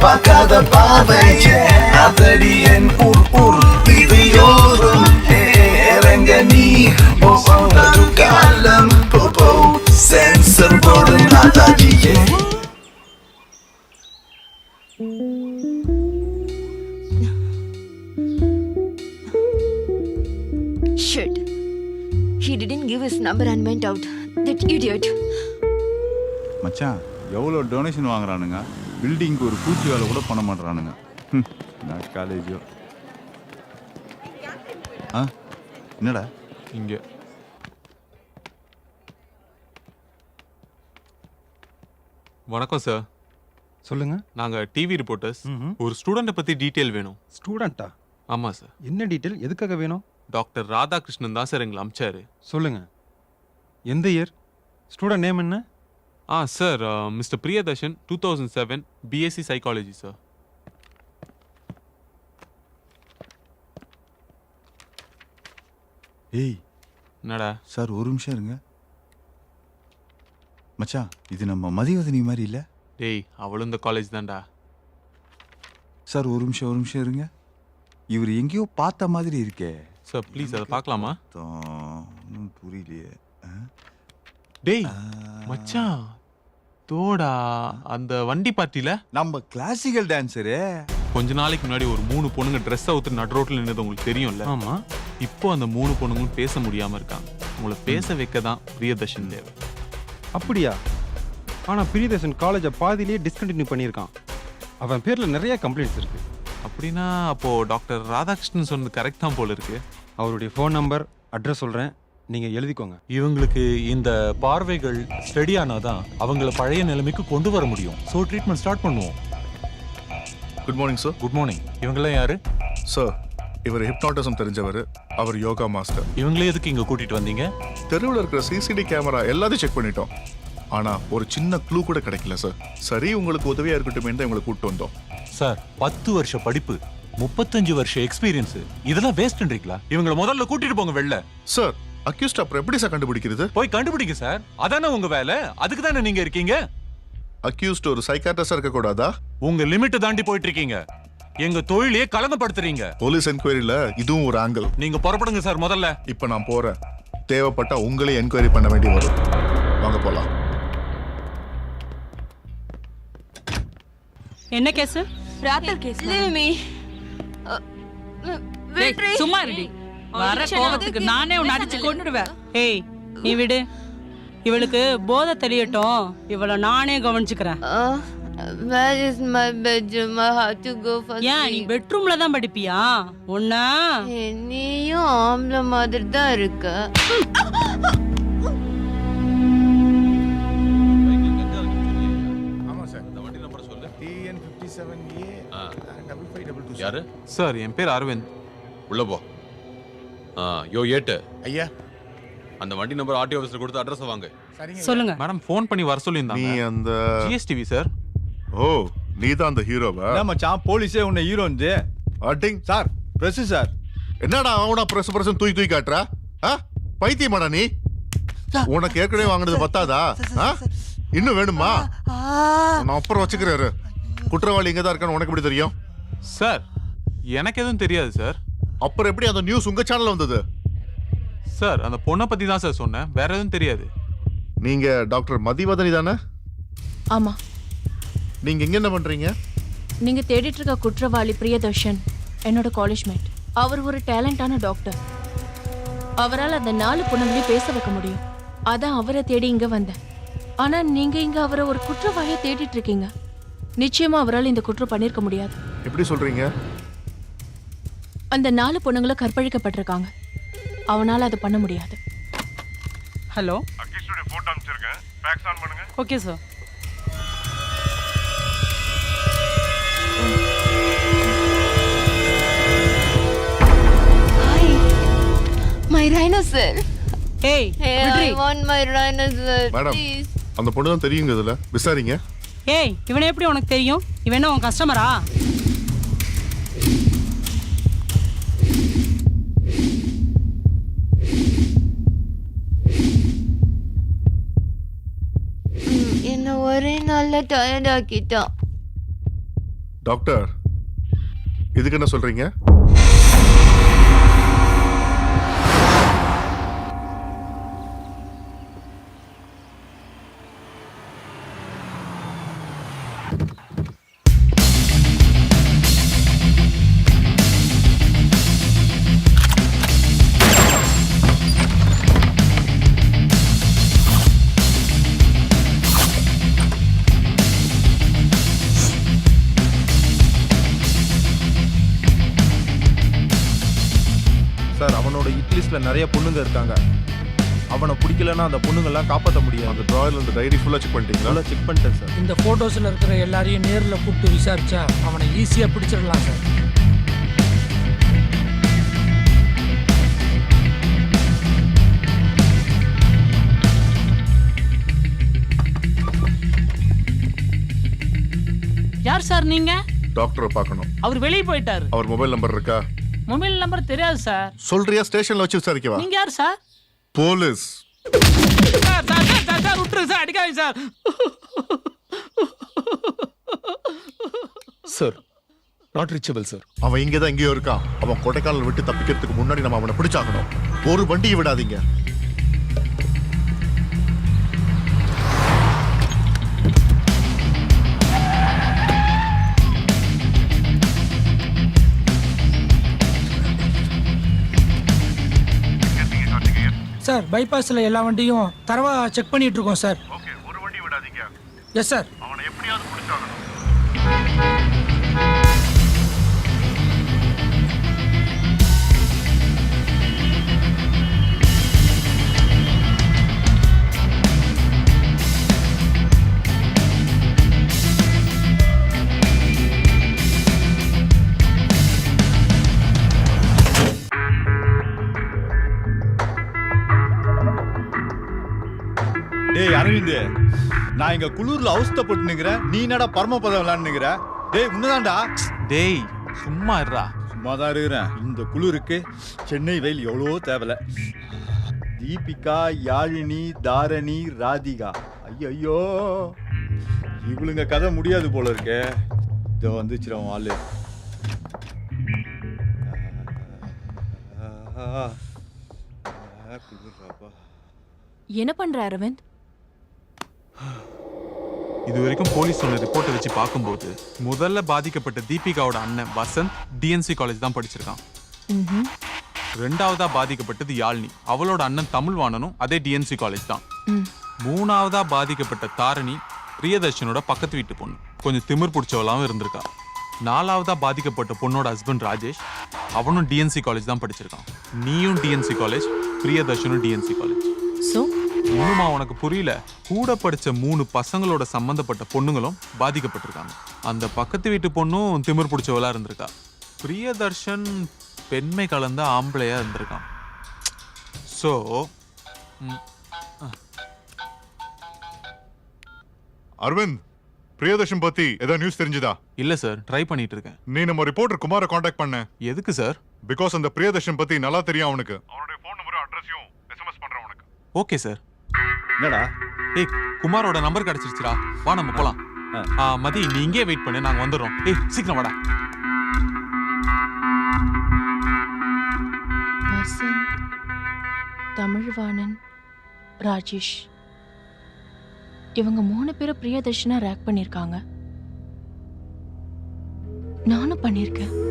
பார்க்காத பாவை அதடி என் ஊர் ஊர் விதியோரும் இறங்க நீ காலம் சென்சர் Shit. He didn't give his number and went out. That idiot. மச்சான் எவ்வளோ டொனேஷன் வாங்குறானுங்க பில்டிங்க்கு ஒரு பூச்சி வேலை கூட பண்ண மாட்றானுங்க. ஹம், நான் காலேஜோ ஆ? என்னடா? இங்க. வணக்கம் சார் சொல்லுங்க. நாங்க டிவி ரிப்போர்ட்டர்ஸ். ஒரு ஸ்டூடெண்ட்டை பத்தி டீட்டெயில் வேணும். ஸ்டூடெண்ட்டா ஆமா சார் என்ன டீட்டெயில் எதுக்காக வேணும்? டாக்டர் ராதாகிருஷ்ணன் தான் சார் எங்களை அமிச்சாரு. சொல்லுங்க. எந்த இயர் ஸ்டூடெண்ட் நேம் என்ன? ஆ sir mister Priyadarshan two thousand seven BSc psychology sir ஏய். என்னடா? சார் ஒரு நிமிஷம் இருங்க. மச்சான் இது நம்ம மதிவதனி மாதிரி இல்லை? டேய் அவளும் இந்த காலேஜ் தான்டா. சார் ஒரு நிமிஷம் ஒரு நிமிஷம் இருங்க. இவர் எங்கேயோ பார்த்த மாதிரி இருக்கே. சார் ப்ளீஸ் அதை பார்க்கலாமா? ஒண்ணும் புரியலையே. ஆ? டேய் மச்சான். தோடா அந்த வண்டி பார்ட்டில? நம்ம கிளாசிக்கல் டான்ஸரு கொஞ்ச நாளைக்கு முன்னாடி ஒரு மூணு பொண்ணுங்க ட்ரெஸ் அவுத்து நடு ரோட்ல நின்னது உங்களுக்கு தெரியும்ல? ஆமா. இப்போ அந்த மூணு பொண்ணுங்களும் பேச முடியாம இருக்காங்க. உங்களை பேச வைக்க தான் பிரியதர்ஷன் தேவை. அப்படியா? ஆனா பிரியதர்ஷன் காலேஜை பாதியிலேயே டிஸ்கண்டினியூ பண்ணியிருக்கான். அவன் பேர்ல நிறைய கம்ப்ளைண்ட்ஸ் இருக்கு. அப்படின்னா அப்போ டாக்டர் ராதாகிருஷ்ணன் சொன்னது கரெக்ட் தான் போல இருக்கு. அவருடைய ஃபோன் நம்பர் அட்ரஸ் சொல்றேன். நீங்க எழுதிக்கோங்க. இவங்களுக்கு இந்த பார்வைகள் ஸ்டடி ஆனாதான் அவங்கள பழைய நிலைமைக்கு கொண்டு வர முடியும். ஸோ ட்ரீட்மெண்ட் ஸ்டார்ட் பண்ணுவோம். Good morning sir good morning இவங்கெல்லாம் யாரு? சார் இவர் ஹிப்னாட்டிசம் தெரிஞ்சவர். அவர் யோகா மாஸ்டர் இவங்களே எதுக்கு இங்க கூட்டிட்டு வந்தீங்க? தெருவில் இருக்கிற சிசிடி கேமரா எல்லாத்தையும் செக் பண்ணிட்டோம். ஆனா ஒரு சின்ன க்ளூ கூட கிடைக்கல சார் சரி உங்களுக்கு உதவியா இருக்கட்டும் தான் உங்களை கூப்பிட்டு வந்தோம். சார் பத்து வருஷ படிப்பு முப்பத்தஞ்சு வருஷ எக்ஸ்பீரியன்ஸ் இதெல்லாம் வேஸ்ட்ன்றீங்களா இவங்கள முதல்ல கூட்டிட்டு போங்க வெளில. சார் அக்யூஸ்ட் அப்புறம் எப்படி சார் கண்டுபிடிக்கிறது? போய் கண்டுபிடிங்க சார். அதானே உங்க வேலை? அதுக்கு தானே நீங்க இருக்கீங்க? அக்யூஸ்ட் ஒரு சைக்காட்ரிஸ்டா இருக்க கூடாதா உங்க லிமிட் தாண்டி போயிட்டு இருக்கீங்க எங்க தொழிலையே கலங்கப்படுத்துறீங்க போலீஸ் என்கொயரியில இதுவும் ஒரு ஆங்கிள் நீங்க புறப்படுங்க சார் முதல்ல. இப்போ நான் போறேன். தேவைப்பட்டா உங்களே என்கொயரி பண்ண வேண்டி வரும். வாங்க போலாம். என்ன கேஸ். Uh, விட்ரி. சும்மா இருடி. வர ஆகுது. நானே உன்னை அடிச்சு கொண்டுடுவேன் ஏய் நீ விடு. இவளுக்கு போதை தெரியட்டும் இவளை நானே கவனிச்சுக்கிறேன். Uh, where is my bedroom? I have to go for ஏன் நீ. பெட்ரூம்ல தான் படிப்பியா? ஏய், நீயும் ஆம்பளை மாதிரி தான் இருக்க. சார். சார் என் பேர் அரவிந்த். உள்ள போ. ஆ யோ ஏட்டு. ஐயா. அந்த வண்டி நம்பர் ஆர்டி ஆஃபீஸர் கொடுத்து அட்ரஸ் வாங்க. சரிங்க சொல்லுங்க. மேடம் ஃபோன் பண்ணி வர நீ சொல்லியிருந்தாங்க அந்த ஜிஎஸ்டிவி சார் ஓ நீ தான் அந்த ஹீரோவா? என்ன மச்சான் போலீஸே உன்னை ஹீரோந்து அட்டிங் சார் பிரஸ் சார் என்னடா அவனா பிரஸ் பிரஸ் தூக்கி தூக்கி காட்டுறா? ஆ? பைத்தியமாடா நீ. உனக்கு ஏற்கனவே வாங்கினது பத்தாதா? ஆ? இன்னும் வேணுமா? நான் அப்புறம் வச்சுக்கிறாரு. குற்றவாளி இங்க தான் இருக்கான்னு உனக்கு எப்படி தெரியும்? சார் எனக்கு எதுவும் தெரியாது சார் அப்புறம் எப்படி அந்த நியூஸ் உங்க சேனல்ல வந்தது? சார் அந்த பொண்ணை பத்தி தான் சார் சொன்னேன். வேற எதுவும் தெரியாது. நீங்க டாக்டர் மதிவதனி தானே? ஆமா. நீங்க இங்க என்ன பண்றீங்க? நீங்க தேடிட்டு இருக்க குற்றவாளி பிரியதர்ஷன் என்னோட காலேஜ் மேட் அவர் ஒரு டேலண்டான டாக்டர் அவரால் அந்த நாலு பொண்ணுங்களையும் பேச வைக்க முடியும். அதான் அவரை தேடி இங்க வந்தேன். ஆனா நீங்க இங்க அவரை ஒரு குற்றவாளியை தேடிட்டு இருக்கீங்க நிச்சயமா அவரால் இந்த குற்றம் பண்ணிருக்க முடியாது. எப்படி சொல்றீங்க? அந்த நாலு பொண்ணுங்களும் கற்பழிக்கப்பட்டிருக்காங்க. அவனால அதை பண்ண முடியாது. Hello? Okay sir Hi. My rhinocer. ஏய் Hey, விட்ரி I want my rhinocer. Madam Please. அந்த பொண்ணு தான் தெரியுங்க இதுல. விசாரிங்க. ஏய் இவனை எப்படி உனக்கு தெரியும்? இவன் என்ன உன் கஸ்டமரா என்ன ஒரே நல்ல டயர்ட் ஆக்கிட்டான். டாக்டர் இதுக்கு என்ன சொல்றீங்க? அவனோட ஹிட் லிஸ்ட்ல நிறைய பொண்ணுங்க இருக்காங்க. அவனை பிடிக்கலன்னா அந்த பொண்ணுங்கெல்லாம் காப்பாற்ற முடியாது. அந்த டிராயர் அந்த டைரி ஃபுல்லா செக் பண்ணிட்டீங்களா? நல்லா செக் பண்ணிட்டேன் சார் இந்த போட்டோஸ்ல இருக்கிற எல்லாரையும் நேர்ல கூப்பிட்டு விசாரிச்சா அவனை ஈஸியா பிடிச்சிடலாம் சார் யார் சார் நீங்க? டாக்டரை பார்க்கணும். அவர் வெளியே போயிட்டாரு. அவர் மொபைல் நம்பர் இருக்கா? மொபைல் நம்பர் தெரியாது சார். சொல்றியா? ஸ்டேஷன்ல வச்சு விசாரிக்கவா? நீங்க யார் sir? Police. Sir sir sir sir sir விட்டுரு சார் அடிக்காதீங்க sir. Sir not reachable sir. அவன் இங்கே தான் எங்கேயோ இருக்கான். அவன் கொடைக்கானல் விட்டு தப்பிக்கிறதுக்கு முன்னாடி நம்ம அவனை பிடிச்சாகணும். ஒரு வண்டியை விடாதீங்க. சார் பைபாஸ்ல எல்லா வண்டியும் தரவா செக் பண்ணிட்டு இருக்கோம் சார் ஒரு வண்டி விடாதீங்க. எஸ் சார் அவனை எப்படியாவது பிடிச்சாகணும். அரவிந்த் நான் இங்க குளூர்ல அவஸ்தப்பட்டு நிக்கிறேன். நீ என்னடா பரமபதம் விளையாண்டுங்கிற டேய் உன்னதான்டா டேய் சும்மா இருடா. சும்மா தான் இருக்கிறேன். இந்த குளிருக்கு சென்னை வெயில் எவ்வளவோ தேவல. தீபிகா யாழினி தாரணி ராதிகா. ஐயோ இவளுங்க கதை முடியாது போல இருக்கே. இதோ வந்துச்சுடும் ஆளு. ஆ, ஆ, குளிர்றாப்பா. என்ன பண்ற அரவிந்த்? இது வரைக்கும் போலீஸ் சொன்ன ரிப்போர்ட்டை வச்சு பார்க்கும்போது முதல்ல பாதிக்கப்பட்ட தீபிகாவோட அண்ணன் வசந்த் டிஎன்சி காலேஜ் தான் படிச்சிருக்கான். ரெண்டாவதா பாதிக்கப்பட்டது யாழ்னி. அவளோட அண்ணன் தமிழ்வாணனும் அதே டிஎன்சி காலேஜ் தான். மூணாவதா பாதிக்கப்பட்ட தாரணி பிரியதர்ஷனோட பக்கத்து வீட்டு பொண்ணு. கொஞ்சம் திமிர் பிடிச்சவளாவும் இருந்திருக்கா. நாலாவதா பாதிக்கப்பட்ட பொண்ணோட ஹஸ்பண்ட் ராஜேஷ் அவனும் டிஎன்சி காலேஜ் தான் படிச்சிருக்கான். நீயும் டிஎன்சி காலேஜ் பிரியதர்ஷனும் டிஎன்சி காலேஜ் சோ இன்னுமா உனக்கு புரியல? கூட படிச்ச மூணு பசங்களோட சம்பந்தப்பட்ட பொண்ணுங்களும் பாதிக்கப்பட்டிருக்காங்க. அந்த பக்கத்து வீட்டு பொண்ணும் திமிர் பிடிச்சவளா இருந்திருக்கா. பிரியதர்ஷன் பெண்மை கலந்த ஆம்பளையா இருந்திருக்கான். ஸோ அரவிந்த் பிரியதர்ஷன் பத்தி ஏதாவது நியூஸ் தெரிஞ்சுதா? இல்ல சார் ட்ரை பண்ணிட்டு இருக்கேன் நீ நம்ம ரிப்போர்ட்டர் குமாரை காண்டாக்ட் பண்ண. எதுக்கு சார் பிகாஸ் அந்த பிரியதர்ஷன் பத்தி நல்லா தெரியும் அவனுக்கு. அவனுடைய ஃபோன் நம்பரும் அட்ரஸையும் எஸ்எம்எஸ் பண்றேன் உனக்கு. ஓகே சார் என்னடா? ஏய் குமாரோட நம்பர் கிடைச்சிருச்சுடா. வா நம்ம போலாம். ஆ, மதி நீ இங்கே வெயிட் பண்ணு நாங்க வந்துடுறோம். ஏய் சீக்கிரம் வாடா. வசந்த் தமிழ்வாணன் ராஜேஷ். இவங்க மூணு பேரும் பிரியதர்ஷனா ரேக் பண்ணியிருக்காங்க. நானும் பண்ணியிருக்கேன்.